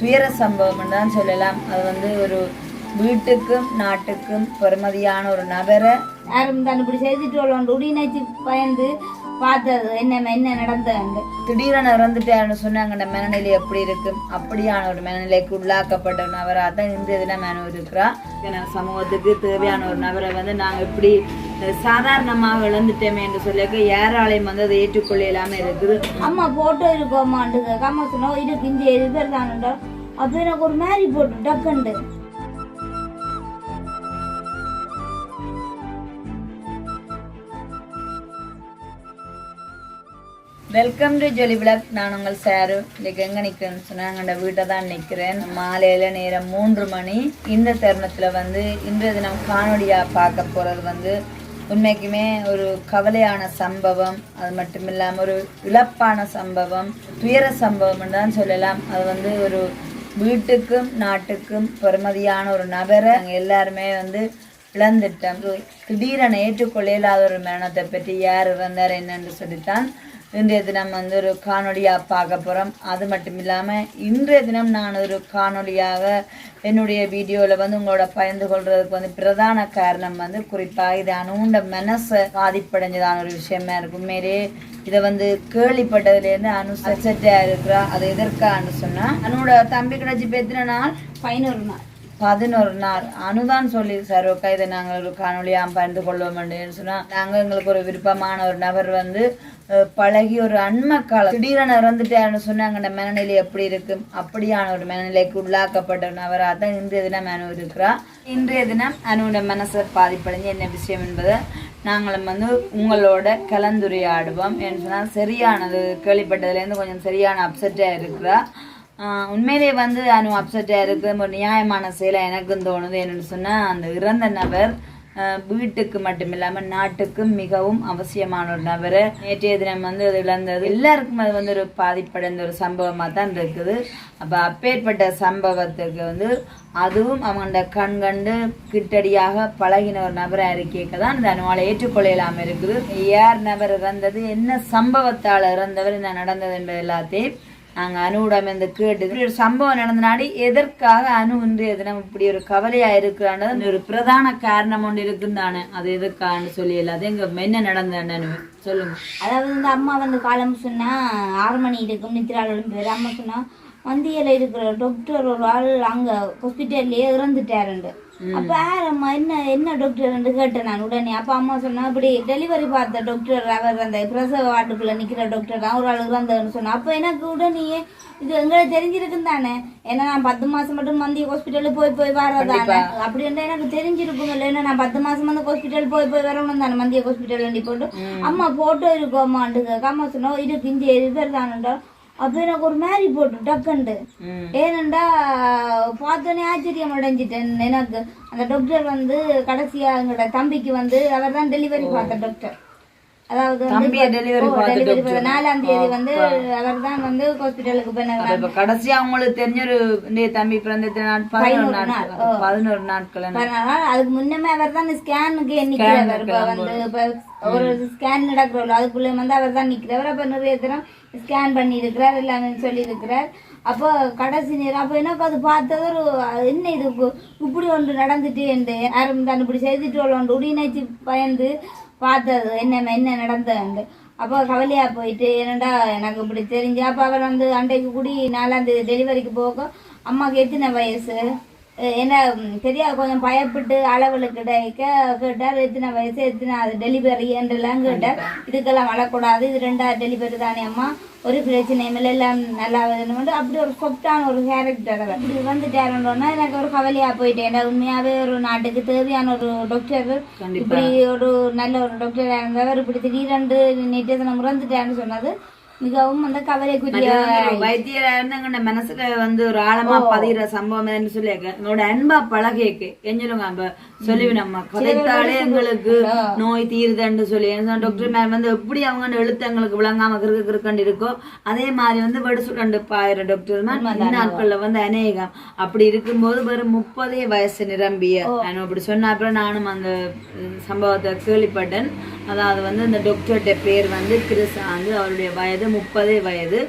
துயர சம்பவம்னு தான் சொல்லலாம். அது வந்து ஒரு வீட்டுக்கும் நாட்டுக்கும் பெருமதியான ஒரு நபரை யாரும் தான் இப்படி செய்துட்டு உள்ளோண்டு உடிநச்சு பயந்து பார்த்தது. என்ன என்ன நடந்தது திடீரென இறந்துட்டாருன்னு சொன்னாங்க. மனநிலை எப்படி இருக்கும் அப்படியான ஒரு மனநிலைக்கு உள்ளாக்கப்பட்ட ஒரு நபராக தான் இந்த இதில் மேனு இருக்கிறா சமூகத்துக்கு தேவையான ஒரு நபரை வந்து நாங்கள் இப்படி சாதாரணமாக இழந்துட்டோமே என்று சொல்லிக்க யாராலையும் வந்து அதை ஏற்றுக்கொள்ள இல்லாமல் இருக்குது. அம்மா போட்டோ இருக்கோமாண்டு அம்மா சொன்னா இருக்கு இந்த இது பேர் அப்போ எனக்கு ஒரு மாதிரி போட்டு டக்குண்டு. வெல்கம் டு ஜொலி பிளாக் நான் உங்கள் சாரு. இன்னைக்கு எங்கே நிற்கிறேன்னு சொன்னால் எங்களோட வீட்டை தான் நிற்கிறேன் மாலையில் நேரம் மூன்று மணி. இந்த தருணத்தில் வந்து இன்றைய தினம் காணொலியாக பார்க்க போகிறது வந்து உண்மைக்குமே ஒரு கவலையான சம்பவம். அது மட்டும் இல்லாமல் ஒரு இழப்பான சம்பவம். துயர சம்பவம்னு தான் சொல்லலாம். அது வந்து ஒரு வீட்டுக்கும் நாட்டுக்கும் பெருமதியான ஒரு நபரை நாங்கள் எல்லாருமே வந்து இழந்துட்டோம். திடீரென ஏற்றுக்கொள்ள இல்லாத ஒரு மரணத்தை பற்றி யார் இறந்தார் என்னன்னு சொல்லித்தான் இன்றைய தினம் வந்து ஒரு காணொளியாக பார்க்க போகிறோம் அது மட்டும் இல்லாமல் இன்றைய தினம் நான் ஒரு காணொளியாக என்னுடைய வீடியோவில் வந்து உங்களோட பகிர்ந்து கொள்றதுக்கு வந்து பிரதான காரணம் வந்து குறிப்பாக இது அணுண்ட மனசை பாதிப்படைஞ்சதான ஒரு விஷயமா இருக்கும். உண்மையிலேயே இதை வந்து கேள்விப்பட்டதுலேருந்து அனு சச்சட்டாக இருக்கிறா. அது எதற்கான்னு சொன்னால் அனுவோட தம்பி கிடச்சி பெத்தின நாள்? பதினோரு நாள். பதினோரு நாள். அனுதான் சொல்லி சார் ஓகே இதை நாங்கள் ஒரு காணொலியாக பகிர்ந்து கொள்வோம்னு சொன்னால் நாங்கள் எங்களுக்கு ஒரு விருப்பமான ஒரு நபர் வந்து பழகி ஒரு அண்மக்காலம் திடீரென இறந்துட்டாருன்னு சொன்னாங்க அந்த மனநிலை எப்படி இருக்கும் அப்படியான ஒரு மனநிலைக்கு உள்ளாக்கப்பட்ட ஒரு நபராக தான் இன்றைய தினம் அனு இருக்கிறா. இன்றைய தினம் அனுவோட மனசை பாதிப்படைஞ்சு என்ன விஷயம் என்பதை நாங்களும் வந்து உங்களோட கலந்துரையாடுவோம் என்று சொன்னால் சரியானது கேள்விப்பட்டதுலேருந்து கொஞ்சம் சரியான அப்செட்டாக இருக்கிறா. உண்மையிலேயே வந்து அனு அப்செட்டாக இருக்கு ஒரு நியாயமான செயலை எனக்கும் தோணுது என்னென்னு சொன்னால் அந்த இறந்த நபர் வீட்டுக்கு மட்டும் இல்லாமல் நாட்டுக்கும் மிகவும் அவசியமான ஒரு நபர் நேற்றைய தினம் வந்து அது இழந்தது. எல்லாருக்கும் அது வந்து ஒரு பாதிப்படைந்த ஒரு சம்பவமாக தான் இருக்குது. அப்போ அப்பேற்பட்ட சம்பவத்துக்கு வந்து அதுவும் அவங்களோட கண் கண்டு கிட்டடியாக பழகின ஒரு நபராக இருக்க தான் இந்த அனுவாலை ஏற்றுக்கொள்ள இல்லாமல் இருக்குது. யார் நபர் இறந்தது என்ன சம்பவத்தால் இறந்தவர் என்ன நடந்தது என்பது எல்லாத்தையும் நாங்கள் அணுவிடம் இந்த கேட்டு. இப்படி ஒரு சம்பவம் நடந்தனாடி எதற்காக அணு வந்து தினம் இப்படி ஒரு கவலையா இருக்கிறான்றது ஒரு பிரதான காரணம் ஒன்று இருக்குன்னு தானே. அது எதுக்கான்னு சொல்லி எல்லாத்தையும் எங்க என்ன நடந்தேன்னு சொல்லுங்க. அதாவது வந்து அம்மா வந்து காலம் சொன்னா ஆறு மணி இருக்கும் நித்திராலும் பேர். அம்மா சொன்னா மந்தியில இருக்கிற டாக்டர் ஒரு ஆள் அங்க ஹாஸ்பிட்டல்லையே இறந்துட்டாருண்டு. அப்ப யாரம்மா என்ன என்ன டாக்டர் கேட்டேன் நான் உடனே. அப்ப அம்மா சொன்னா இப்படி டெலிவரி பார்த்த டாக்டர் அவர் அந்த பிரசவ வார்டுக்குள்ள நிக்கிற டாக்டர் தான் ஒரு ஆள் இறந்ததுன்னு சொன்னா. அப்ப எனக்கு உடனேயே இது எங்களுக்கு தெரிஞ்சிருக்கும் தானே. ஏன்னா நான் பத்து மாசம் மட்டும் மந்திய ஹாஸ்பிட்டலுக்கு போய் போய் வரதானே அப்படி இருந்தா எனக்கு தெரிஞ்சிருக்கும் இல்லைன்னா நான் பத்து மாசம் வந்து ஹாஸ்பிட்டல் போய் போய் வரணும் தானே மந்திய ஹாஸ்பிட்டல் போட்டு அம்மா போட்டோ இருக்கோமாண்டு அம்மா சொன்னா இருக்கு இந்த பேர் தானுண்டா அப்ப எனக்கு ஒரு மாதிரி போட்டு டக்குண்டு. ஏனண்டா பார்த்தோன்னே ஆச்சரியம் அடைஞ்சிட்டேன். எனக்கு அந்த டாக்டர் வந்து கடைசியா எங்களோட தம்பிக்கு வந்து அவர் தான் டெலிவரி பார்த்த டாக்டர் அதாவது. பார்த்த நாலாம் தேதி வந்து அவர் தான் வந்து ஹாஸ்பிட்டலுக்கு போனாங்க கடைசியா உங்களுக்கு தெரிஞ்ச ஒரு தம்பி பிறந்த பதினோரு நாட்கள். பதினோரு நாட்கள் அதனால அதுக்கு முன்னமே அவர் தான் ஸ்கேனுக்கு நிக்கிறவர். வந்து ஒரு ஸ்கேன் நடக்கிறோம் அதுக்குள்ள வந்து அவர் தான் நிக்கிறவர். அப்ப நிறைய தரம் ஸ்கேன் பண்ணியிருக்கிறார் எல்லாமே சொல்லியிருக்கிறார். அப்போ கடைசி நேரம் அப்போ எனக்கு அது பார்த்தது? ஒரு என்ன இது? இப்படி ஒன்று நடந்துட்டு என்று. யாரும் தான் இப்படி செய்துட்டு ஒன்று. உடிநச்சு பயந்து பார்த்தது என்ன என்ன நடந்தது அப்போ கவலையாக போயிட்டு என்னடா எனக்கு இப்படி தெரிஞ்சு. அப்போ அவர் வந்து அண்டைக்கு கூடி நாலாந்தேதி டெலிவரிக்கு போக அம்மாவுக்கு எத்தனை வயசு? என்ன தெரியாது கொஞ்சம் பயப்பட்டு அளவில் கிடைக்க கேட்டார் எத்தனை வயசு எத்தனை அது டெலிவரி என்றெல்லாம் கேட்டார் இதுக்கெல்லாம் வரக்கூடாது. இது ரெண்டாவது டெலிவரி தானே அம்மா. ஒரு பிரச்சனையும் இல்லை எல்லாம் நல்லா வேணும்னு அப்படி ஒரு சொப்டான ஒரு கேரக்டர் அவர் இப்படி வந்துட்டாருன்னா எனக்கு ஒரு கவலையா போயிட்டேன் ஏன்னா உண்மையாவே ஒரு நாட்டுக்கு தேவையான ஒரு டாக்டர் இப்படி ஒரு நல்ல ஒரு டாக்டர் இருந்தவர் இப்படி திடீரென்று நேற்று தினம் இறந்துட்டாருன்னு சொன்னது மிகவும் அந்த கவலைக்குரிய வைத்தியரா இருந்தாங்க மனசுல வந்து ஒரு ஆழமா பதிகிற சம்பவம் என்று சொல்லி எங்களோட அன்பா பழகேக்கு எஞ்சலுங்க அப்ப சொல்லி நம்ம கதைத்தாலே எங்களுக்கு நோய் தீருதுன்னு சொல்லி. டாக்டர் மேம் வந்து எப்படி அவங்க எழுத்து எங்களுக்கு விளங்காம கிறுக்கு கிறுக்கண்டு இருக்கோ அதே மாதிரி வந்து வெடிசு கண்டு பாயிர டாக்டர் நாட்கள்ல வந்து அநேகம். அப்படி இருக்கும்போது வெறும் முப்பதே வயசு நிரம்பிய நான் அப்படி சொன்ன அப்புறம் நானும் அந்த சம்பவத்தை கேள்விப்பட்டேன். அதாவது வந்து இந்த டாக்டர்கிட்ட பேர் வந்து கிருசாந்து அவருடைய வயது முப்பது வயது.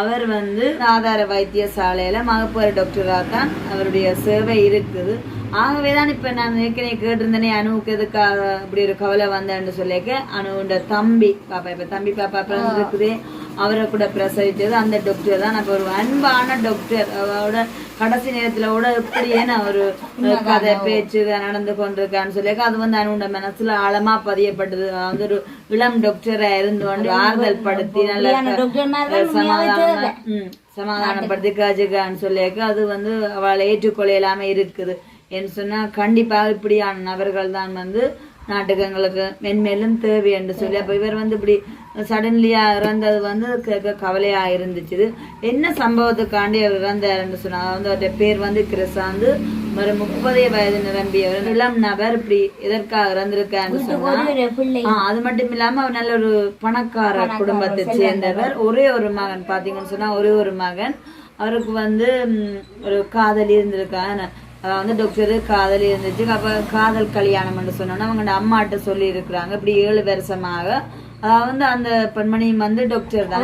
அவர் வந்து ஆதார வைத்தியசாலையில் மகப்பேறு டாக்டராக தான் அவருடைய சேவை இருக்குது. ஆகவே தான் இப்ப நான் ஏற்கனவே கேட்டிருந்தேனே அணுவுக்கு எதுக்காக அப்படி ஒரு கவலை வந்தேன்னு சொல்லிக்க அணுவோட தம்பி பாப்பா இப்ப தம்பி பாப்பா பிறந்திருக்குதே. அவரை கூட பிரசவிச்சது அந்த டாக்டர் தான் அப்ப ஒரு அன்பான டாக்டர் அவரோட கடைசி நேரத்துல கூட எப்படி ஏன்னா ஒரு கதை பேச்சு நடந்து கொண்டிருக்கான்னு சொல்லியிருக்க அது வந்து அவனோட மனசுல ஆழமா பதியப்பட்டது. வந்து ஒரு இளம் டாக்டரா இருந்து கொண்டு ஆறுதல் படுத்தி நல்ல டாக்டர் மாதிரி தான் உண்மையாவே சமாதானமா ம், சமாதானப்படுத்தி காஜுகான்னு சொல்லியிருக்க அது வந்து அவளை ஏற்றுக்கொள்ள இல்லாம இருக்குது. என்று சொன்னா கண்டிப்பாக இப்படியான நபர்கள் தான் வந்து நாட்டுக்கு எங்களுக்கு மென்மேலும் தேவை என்று சொல்லி அப்ப இவர் வந்து இப்படி சடன்லியா இறந்தது வந்து கேட்க கவலையா இருந்துச்சு என்ன சம்பவத்துக்காண்டி அவர் இறந்தாருன்னு சொன்னா வந்து அவருடைய பேர் வந்து கிருசாந்து ஒரு முப்பதே வயது நிரம்பியவர். இளம் நபர் இப்படி எதற்காக இறந்திருக்கான்னு சொன்னா அது மட்டும் இல்லாம அவர் நல்ல ஒரு பணக்கார குடும்பத்தை சேர்ந்தவர். ஒரே ஒரு மகன் பாத்தீங்கன்னு சொன்னா ஒரே ஒரு மகன். அவருக்கு வந்து ஒரு காதலி இருந்திருக்காங்க அவ வந்து டாக்டர் காதலி இருந்துச்சு. அப்ப காதல் கல்யாணம்னு சொன்னோன்னா அவங்க அம்மாட்ட சொல்லி இருக்கிறாங்க இப்படி ஏழு வருஷமாக அதாவது வந்து அந்த பெண்மணி வந்து டாக்டர் தான்?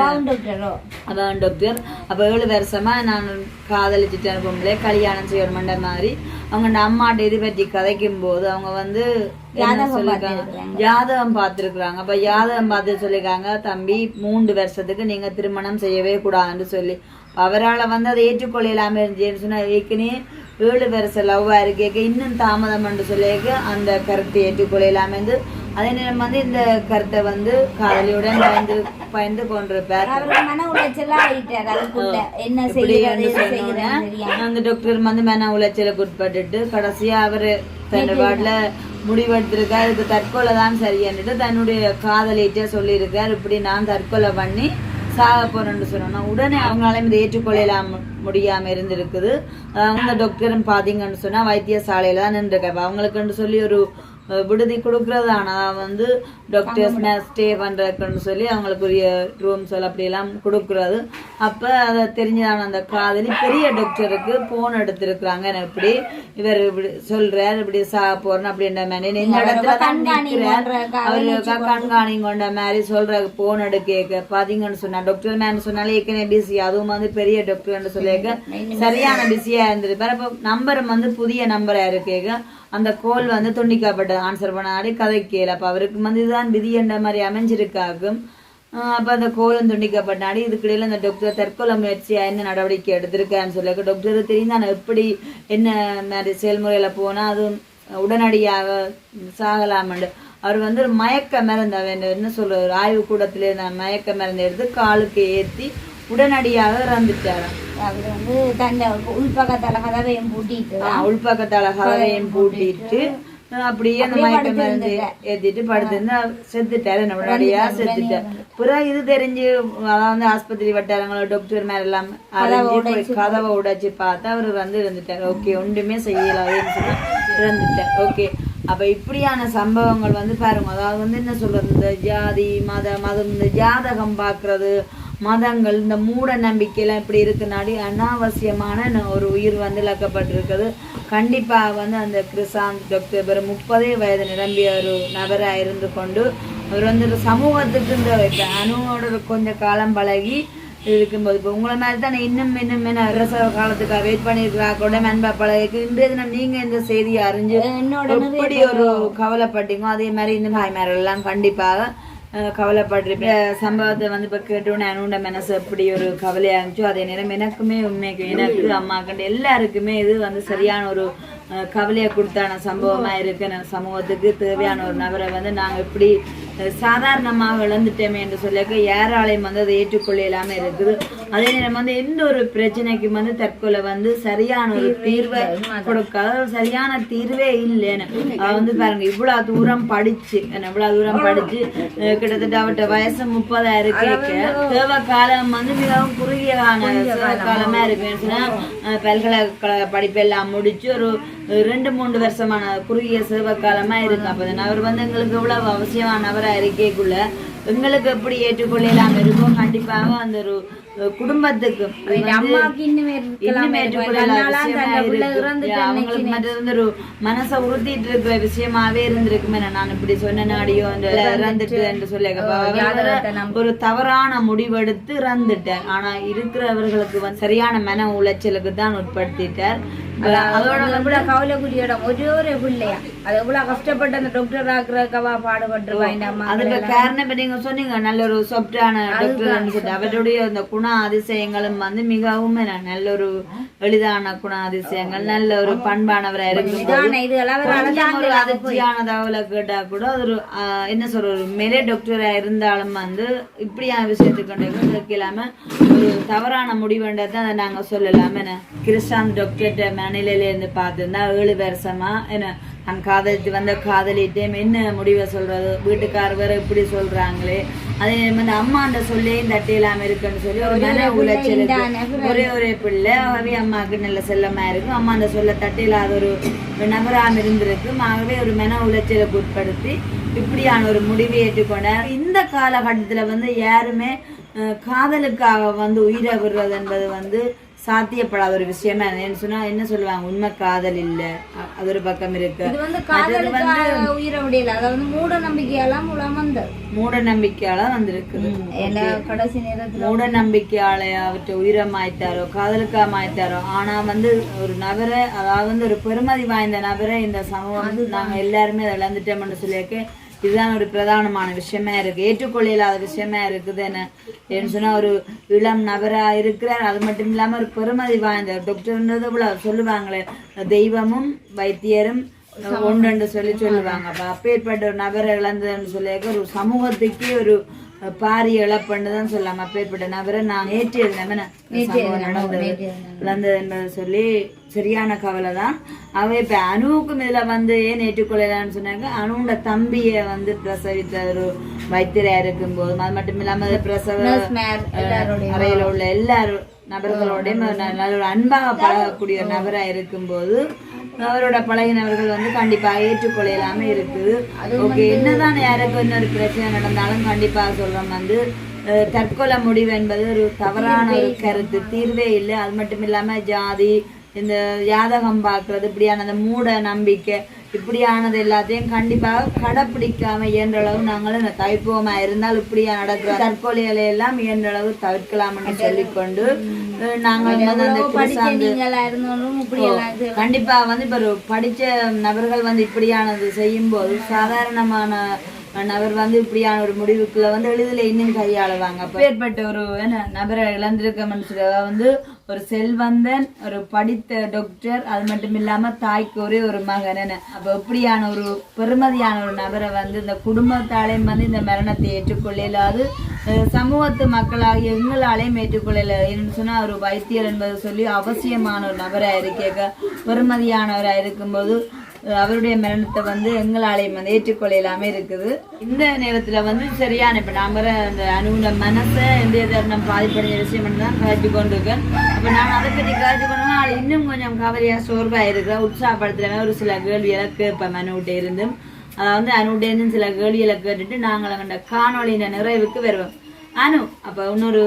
அதான் டாக்டர் அப்ப ஏழு வருஷமா நான் காதலிச்சுட்டேன் பொம்பளை. கல்யாணம் செய்யணுமென்ற மாதிரி. அவங்க அம்மாட்ட இது பற்றி கதைக்கும் போது அவங்க வந்து ஜாதகம் பார்த்திருக்கிறாங்க. அப்ப ஜாதகம் பார்த்து சொல்லிருக்காங்க தம்பி மூன்று வருஷத்துக்கு நீங்க திருமணம் செய்யவே கூடாதுன்னு சொல்லி. அவரால வந்து அதை ஏற்றுக்கொள்ள இல்லாம இருந்துச்சுன்னு சொன்னா ஏற்கனவே ஏழு வருஷம் லவ்வா இருக்கேக்க இன்னும் தாமதம் என்று சொல்லியிருக்க அந்த கருத்தை ஏற்றுக்கொள்ள இல்லாம இருந்து அதே நேரம் வந்து இந்த கருத்தை வந்து காதலியுடன் பயந்து பயந்து கொண்டிருப்பார். அந்த டாக்டர் வந்து மன உளைச்சலுக்கு உட்பட்டுட்டு கடைசியா அவரு தன் பாட்டுல முடிவெடுத்திருக்காரு. இதுக்கு தற்கொலை தான் சரியான்னுட்டு தன்னுடைய காதலிட்டே சொல்லியிருக்காரு. இப்படி நான் தற்கொலை பண்ணி சாக போறேன்னு சொன்னோன்னா உடனே அவங்களால இதை ஏற்றுக்கொள்ளலாம் முடியாம இருந்திருக்குது. அவங்க அந்த டாக்டரும் பாத்தீங்கன்னு சொன்னா வைத்தியசாலையில தான் நின்றுருக்காரு. அவங்களுக்குன்னு சொல்லி ஒரு விடுதி கொடுக்கறது ஆனா வந்து டாக்டர்ஸ் ஸ்டே பண்றதுக்குன்னு சொல்லி அவங்களுக்குரிய ரூம்ஸ் எல்லாம் அப்படியெல்லாம் கொடுக்கறது. அப்ப அதை தெரிஞ்சதான அந்த காதலி பெரிய டாக்டருக்கு போன் எடுத்திருக்கிறாங்க. இப்படி இவர் இப்படி சொல்றாரு இப்படி சா போறேன் அப்படின்ற மாதிரி. இந்த இடத்துல தான் நிற்கிறார் அவருக்கு கண்காணி கொண்ட மாதிரி சொல்ற போன் எடுக்க பாத்தீங்கன்னு சொன்னா டாக்டர் மேன் சொன்னாலே ஏற்கனவே பிஸி அதுவும் வந்து பெரிய டாக்டர்னு சொல்லியிருக்க சரியான பிஸியா இருந்திருப்பாரு. அப்ப நம்பரும் வந்து புதிய நம்பரா இருக்கேங்க அந்த கோல் வந்து துண்டிக்கப்பட்ட ஆன்சர் பண்ணாடி கதை கேள. அப்ப அவருக்கு வந்து இதுதான் விதி என்ற மாதிரி அமைஞ்சிருக்காகும். அப்ப அந்த கோலம் துண்டிக்கப்பட்டாடி இதுக்கிடையில அந்த டாக்டர் தற்கொலை முயற்சியா என்ன நடவடிக்கை எடுத்திருக்கான்னு சொல்லி டாக்டர் தெரியும் நான் எப்படி என்ன மாதிரி செயல்முறையில போனா அதுவும் உடனடியாக சாகலாமண்டு அவர் வந்து ஒரு மயக்க மருந்து என்ன சொல்ற ஒரு ஆய்வு கூடத்துல இருந்த மயக்க மருந்து எடுத்து காலுக்கு ஏத்தி உடனடியாக இறந்துட்டாராம் அவர் வந்து தன் உள்பக்கத்தால கதவையும் பூட்டிட்டு உள்பக்கத்தால கதவையும் பூட்டிட்டு அப்படியே அந்த மயக்க மருந்து ஏத்திட்டு படுத்திருந்து செத்துட்டாரு உடனடியா செத்துட்டார் பிறகு இது தெரிஞ்சு அதான் வந்து ஆஸ்பத்திரி வட்டாரங்களோட டாக்டர் மேல எல்லாம் கதவை உடைச்சு பார்த்தா அவர் வந்து இருந்துட்டார். ஓகே ஒன்றுமே செய்யலாதுன்னு சொல்லி இறந்துட்டார் ஓகே. அப்ப இப்படியான சம்பவங்கள் வந்து பாருங்க. அதாவது வந்து என்ன சொல்றது? இந்த ஜாதி மத மதம் இந்த ஜாதகம் பார்க்கிறது மதங்கள் இந்த மூட நம்பிக்கையெல்லாம் இப்படி இருக்குனாடி அனாவசியமான ஒரு உயிர் வந்து இழக்கப்பட்டிருக்குது. கண்டிப்பாக வந்து அந்த கிருசாந்த் டாக்டர் பேர் முப்பதே வயது நிரம்பிய ஒரு நபராக இருந்து கொண்டு அவர் வந்து ஒரு சமூகத்துக்கு இந்த இப்ப அணுவோட ஒரு கொஞ்ச காலம் பழகி இருக்கும்போது இப்போ உங்களை மாதிரி தானே இன்னும் இன்னும் என்ன அரச காலத்துக்காக வெயிட் பண்ணியிருக்கிறா கூட மென்பா பழகிக்கு. இன்றைய தினம் நீங்க இந்த செய்தியை அறிஞ்சு என்னோட எப்படி ஒரு கவலைப்பட்டீங்க அதே மாதிரி இந்த தாய்மார்கள் எல்லாம் கண்டிப்பாக இந்த சம்பவத்தை வந்து இப்ப கேட்டோன்னே என்னோட மனசு எப்படி ஒரு கவலையா இருந்துச்சோ அதே நேரம் எனக்குமே உண்மைக்கு எனக்கு அம்மாக்கண்டு எல்லாருக்குமே இது வந்து சரியான ஒரு கவலையை கொடுத்தான சம்பவமா இருக்கு சமூகத்துக்கு தேவையான ஒரு நபரை வந்து நாங்க இப்படி அஹ், சாதாரணமாக இழந்துட்டோமே என்று சொல்லிக்க யாராலையும் வந்து அதை ஏற்றுக்கொள்ள இல்லாம இருக்குது. அதே நேரம் வந்து எந்த ஒரு பிரச்சனைக்கும் வந்து தற்கொலை வந்து சரியான ஒரு தீர்வை கொடுக்காத சரியான தீர்வே இல்லைன்னு அவ வந்து பாருங்க இவ்வளவு தூரம் படிச்சு இவ்வளோ இவ்வளவு தூரம் படிச்சு கிட்டத்தட்ட அவட்ட வயசு முப்பதாயிரம் கேட்க தேவ காலம் வந்து மிகவும் குறுகிய கால காலமா இருக்குன்னு சொன்னா அஹ், பல்கலைக்கழக படிப்பெல்லாம் முடிச்சு ஒரு ரெண்டு மூன்று வருஷமான குறுகிய சேவை காலமா இருக்கு. அப்போ அவர் வந்து எங்களுக்கு இவ்வளவு அவசியமான நபரா இருக்கேக்குள்ள எங்களுக்கு எப்படி ஏற்றுக்கொள்ளலாம் இருக்கும் கண்டிப்பாக அந்த ஒரு. இறந்துட்டு அவங்களுக்கு வந்து ஒரு மனசை உறுத்திட்டு இருக்கிற விஷயமாவே இருந்திருக்குமே. நான் இப்படி சொன்ன நாடியோ இறந்துட்டு என்று சொல்லி ஒரு தவறான முடிவெடுத்து இறந்துட்டார். ஆனா இருக்கிறவர்களுக்கு சரியான மன உளைச்சலுக்கு தான் உட்படுத்திட்டார். அதோட எவ்வளவு கவலைக்குரிய இடம் ஒரே ஒரு பிள்ளையா அது கஷ்டப்பட்டு அந்த டாக்டர் ஆக்குறதுக்கவா பாடுபட்டுருவா இந்த அம்மா அதுக்கு காரணம் இப்ப நீங்க சொன்னீங்க நல்ல ஒரு சொப்டான டாக்டர் அவருடைய அந்த குண அதிசயங்களும் வந்து மிகவும் நல்ல ஒரு எளிதான குண அதிசயங்கள் நல்ல ஒரு பண்பானவரா இருக்கும் இதான இது எல்லாம் வேற கொஞ்சம் ஒரு அதிர்ச்சியான தகவலை கேட்டா கூட ஒரு என்ன சொல்ற ஒரு மெலே டாக்டரா இருந்தாலும் வந்து இப்படியான விஷயத்துக்கு இல்லாம ஒரு தவறான முடிவுன்றதை அதை நாங்க சொல்லலாம் என்ன கிறிஸ்டாந்த் டாக்டர்கிட்ட மனநிலையில இருந்து பார்த்துருந்தா ஏழு வருஷமா என்ன நான் காதலித்து வந்த காதலிட்டேன் என்ன முடிவை சொல்றது? வீட்டுக்காரர் வேற இப்படி சொல்றாங்களே. அதே மாதிரி அம்மாண்ட சொல்லி தட்டி இல்லாம இருக்குன்னு சொல்லி ஒரு மன உளைச்சலுக்கு ஒரே ஒரே பிள்ளை. அவை அம்மாவுக்கு நல்ல செல்லமா இருக்கும். அம்மா அந்த சொல்ல தட்டி இல்லாத ஒரு நபராம இருந்திருக்கும். ஆகவே ஒரு மன உளைச்சலுக்கு உட்படுத்தி இப்படியான ஒரு முடிவை ஏற்றுக்கொண்டார். இந்த காலகட்டத்துல வந்து யாருமே காதலுக்காக வந்து உயிரை விடுறது என்பது வந்து சாத்தியப்படாத ஒரு விஷயமா என்னன்னு சொன்னா என்ன சொல்லுவாங்க? உண்மை காதல் இல்ல. அது ஒரு பக்கம் இருக்கு. இது வந்து காதலுக்காக உயிரை விடையில அதாவது மூட நம்பிக்கையெல்லாம் மூலம் வந்தது மூட நம்பிக்கையால வந்திருக்குது. கடைசி நேரத்துல மூட நம்பிக்கையால அவற்றை உயிரை மாய்த்தாரோ காதலுக்கா மாய்த்தாரோ ஆனா வந்து ஒரு நபரை அதாவது வந்து ஒரு பெருமதி வாய்ந்த நபரை இந்த சமூகம் நாங்க எல்லாருமே அதை இழந்துட்டோம்னு சொல்லியிருக்க இதுதான் ஒரு பிரதானமான விஷயமா இருக்கு. ஏற்றுக்கொள்ள இல்லாத விஷயமா இருக்குது என்ன? சொன்னா ஒரு இளம் நபரா இருக்கிறார். அது மட்டும் இல்லாம ஒரு பெருமதி வாய்ந்த டாக்டர்ன்றது இவ்வளவு சொல்லுவாங்களே. தெய்வமும் வைத்தியரும் ஒன்று சொல்லி சொல்லுவாங்க. அப்ப அப்பேற்பட்ட ஒரு நபரை இழந்ததுன்னு சொல்லியிருக்க ஒரு சமூகத்துக்கே ஒரு பாரிய இழப்புன்னு தான் சொல்லலாம் அப்பேற்பட்ட நபரை நான் நேற்று நடந்தது. என்பதை சொல்லி சரியான கவலை தான் அவ இப்ப அணுவுக்கும் இதுல வந்து ஏன் ஏற்றுக்கொள்ளலான்னு சொன்னாங்க? அணுவோட தம்பிய வந்து பிரசவித்த ஒரு வைத்தியரா இருக்கும் போதும் அது மட்டும் இல்லாம பிரசவ அறையில உள்ள எல்லாரும் நபர்களோடையும் நல்ல ஒரு அன்பாக பழகக்கூடிய ஒரு நபரா இருக்கும்போது அவரோட பழகினவர்கள் வந்து கண்டிப்பா ஏற்றுக்கொள்ளையிலாம இருக்குது ஓகே என்னதான் யாருக்கு இன்னொரு பிரச்சனை நடந்தாலும் கண்டிப்பாக சொல்றோம் வந்து தற்கொலை முடிவு என்பது ஒரு தவறான ஒரு கருத்து. தீர்வே இல்லை. அது மட்டும் இல்லாம ஜாதி இந்த யாதகம் பார்க்கறது இப்படியான அந்த மூட நம்பிக்கை இப்படியானது எல்லாத்தையும் கண்டிப்பாக கடைப்பிடிக்காம இயன்ற அளவு நாங்களும் தவிப்போமா இருந்தால் இப்படியா நடக்கிற தற்கொலைகளை எல்லாம் இயன்ற அளவு தவிர்க்கலாம்னு சொல்லிக்கொண்டு நாங்கள் வந்து அந்த கண்டிப்பா வந்து இப்ப படிச்ச நபர்கள் வந்து இப்படியானது செய்யும் போது சாதாரணமான நபர் வந்து இப்படியான ஒரு முடிவுக்குள்ள வந்து எளிதில் இன்னும் கையாளுவாங்க. அப்ப ஏற்பட்ட ஒரு என்ன நபரை இழந்திருக்க சொல்லி வந்து ஒரு செல்வந்தன் ஒரு படித்த டாக்டர் அது மட்டும் இல்லாம தாய்க்கு ஒரே ஒரு மகன் என்ன. அப்ப இப்படியான ஒரு பெருமதியான ஒரு நபரை வந்து இந்த குடும்பத்தாலையும் வந்து இந்த மரணத்தை ஏற்றுக்கொள்ள இயலாது சமூகத்து மக்களாகிய எங்களாலையும் ஏற்றுக்கொள்ளல. என்று சொன்னா ஒரு வைத்தியர் என்பது சொல்லி அவசியமான ஒரு நபராக இருக்கேக்க பெருமதியானவராக இருக்கும்போது அவருடைய மரணத்தை வந்து எங்களாலையும் வந்து ஏற்றுக்கொள்ளலாமே இருக்குது. இந்த நேரத்துல வந்து சரியான இப்ப நாம அந்த அணுகுன மனசை எந்த தருணம் பாதிப்படைஞ்ச விஷயம் தான் காய்ச்சி கொண்டிருக்கேன். அப்ப நான் அதை பற்றி காய்ச்சி கொண்டா அது இன்னும் கொஞ்சம் கவலையா சோர்வா இருக்கிற உற்சாகப்படுத்துறவன் ஒரு சில கேள்விகளை கேட்பேன் மனுவிட்ட இருந்தும். அதாவது அனுட்டேருந்து சில கேள்விகளை கேட்டுட்டு நாங்கள் அந்த காணொளியின் நிறைவுக்கு வருவோம். அனு அப்ப இன்னொரு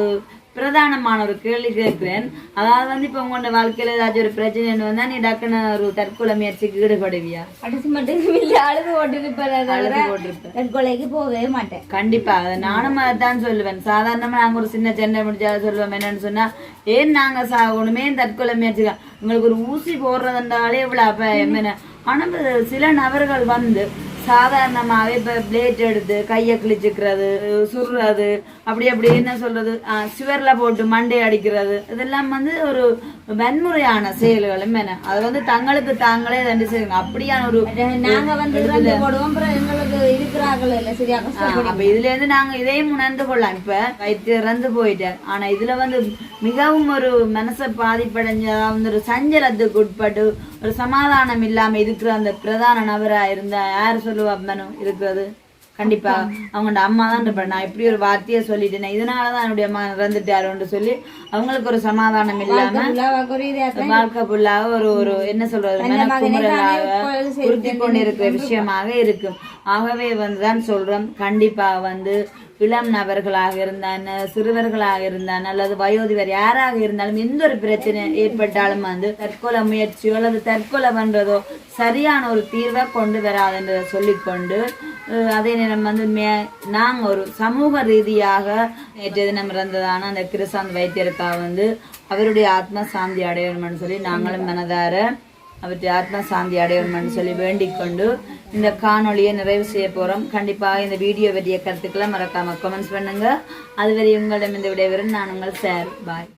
பிரதானமான ஒரு கேள்வி கேட்கிறேன். அதாவது வந்து இப்ப உங்களோட வாழ்க்கையில ஏதாச்சும் ஒரு பிரச்சனை வந்தா நீ டக்குன்னு ஒரு தற்கொலை முயற்சிக்கு ஈடுபடுவியா? அடிச்சு மட்டும் இல்ல அழுது போட்டுருப்பேன் தற்கொலைக்கு போகவே மாட்டேன். கண்டிப்பா அதை நானும் அதான் சொல்லுவேன். சாதாரணமா நாங்க ஒரு சின்ன சண்டை முடிச்சா சொல்லுவோம் என்னன்னு சொன்னா ஏன் நாங்க சாகணுமே தற்கொலை முயற்சிக்கலாம் உங்களுக்கு ஒரு ஊசி போடுறதுன்றாலே இவ்வளவு அப்ப என்ன? ஆனா சில நபர்கள் வந்து சாதாரணமாவே இப்ப பிளேட் எடுத்து கையை கிழிச்சுக்கிறது சுடுறது அப்படி அப்படி என்ன சொல்றது? சுவர்ல போட்டு மண்டை அடிக்கிறது. இதெல்லாம் வந்து ஒரு வன்முறையான செயல்களும் என்ன. அது வந்து தங்களுக்கு தாங்களே தண்டு செய்யுங்க. அப்படியான ஒரு நாங்க வந்து எங்களுக்கு இருக்கிறார்கள் இல்ல சரியா? அப்ப இதுல இருந்து நாங்க இதையும் உணர்ந்து கொள்ளலாம். இப்ப வைத்து இறந்து போயிட்டார் ஆனா இதுல வந்து மிகவும் ஒரு மனசை பாதிப்படைஞ்ச வந்து ஒரு சஞ்சலத்துக்கு உட்பட்டு ஒரு சமாதானம் இல்லாம இருக்கிற அந்த பிரதான நபரா இருந்தா யார் சொல்லுவா இருக்கிறது? கண்டிப்பா. அவங்களோட அம்மா தான் இருப்பாரு நான் இப்படி ஒரு வார்த்தையை சொல்லிட்டேன். இதனாலதான் என்னுடைய அம்மா இறந்துட்டாருன்னு சொல்லி அவங்களுக்கு ஒரு சமாதானம் இல்லாம ஃபுல்லாக ஒரு வாழ்க்கை ஒரு ஒரு என்ன சொல்றது உறுத்தி கொண்டிருக்கிற விஷயமாக இருக்கும். ஆகவே வந்துதான் சொல்றோம் கண்டிப்பா வந்து இளம் நபர்களாக இருந்தான் சிறுவர்களாக இருந்தான் அல்லது வயோதிபர் யாராக இருந்தாலும் எந்த ஒரு பிரச்சனை ஏற்பட்டாலும் வந்து தற்கொலை முயற்சியோ அல்லது தற்கொலை பண்றதோ சரியான ஒரு தீர்வை கொண்டு வராதுன்றதை சொல்லிக்கொண்டு அதே நேரம் வந்து மே நாங்கள் ஒரு சமூக ரீதியாக நேற்று தினம் இறந்ததான அந்த கிருசாந்த் வைத்தியரக்கா வந்து அவருடைய ஆத்மா சாந்தி அடையணும்னு சொல்லி நாங்களும் மனதார அவற்றை ஆத்மா சாந்தி அடையணும்னு சொல்லி வேண்டிக் கொண்டு இந்த காணொளியை நிறைவு செய்ய போகிறோம் கண்டிப்பாக இந்த வீடியோ பற்றிய கருத்துக்களை மறக்காமல் கமெண்ட்ஸ் பண்ணுங்கள் அதுவரை உங்களிடம் இந்த விடைபெறும். நான் உங்கள் சார். பாய்